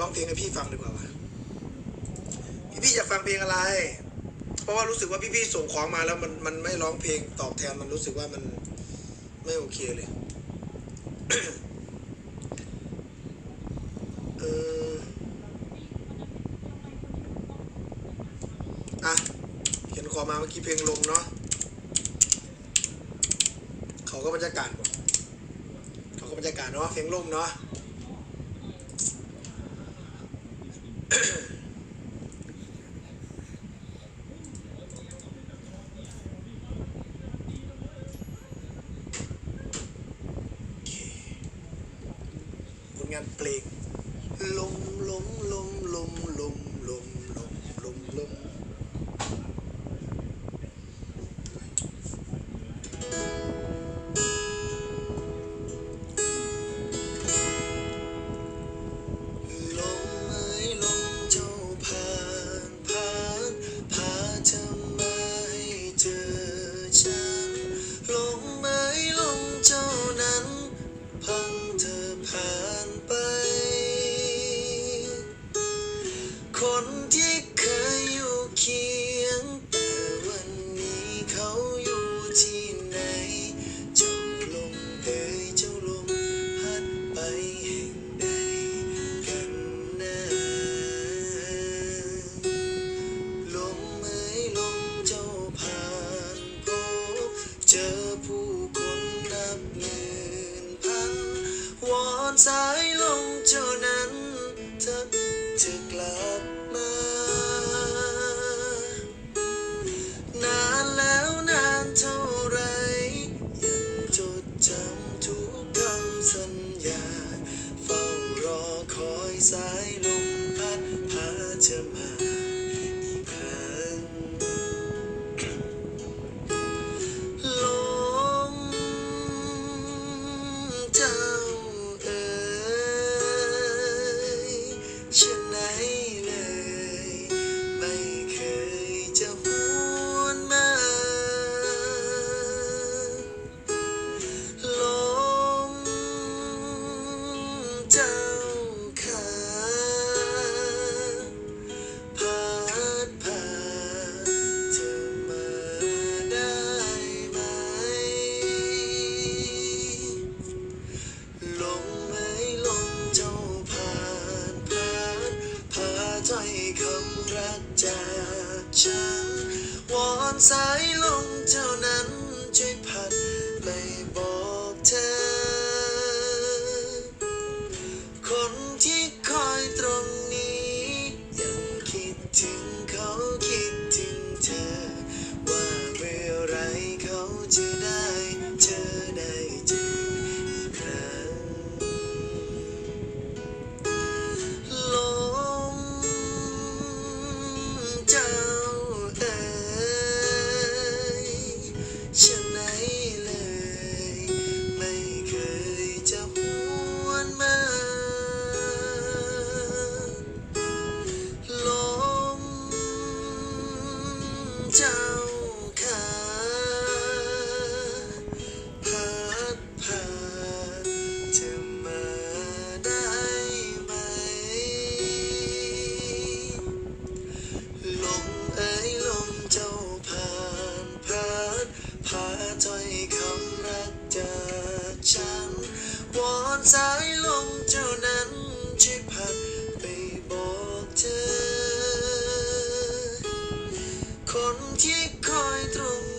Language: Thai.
ร้องเพลงให้พี่ฟังดีกว่าพี่พี่อยากฟังเพลงอะไร เพราะว่ารู้สึกว่าพี่พี่ส่งของมาแล้วมันมันไม่ร้องเพลงตอบแทนมันรู้สึกว่ามันไม่โอเคเลยเอออะเขียนขอมาเมื่อกี้เพลงลงเนาะเขาก็บรรยากาศเขาก็บรรยากาศเนาะเพลงลมเนาะ ผลงานเพลงลมลมลมลมลมลมลมลมลม outside. สายลมเท่านั้น สายลมเจ้านั้นที่พัดไปบอกเธอ คนที่คอยตรง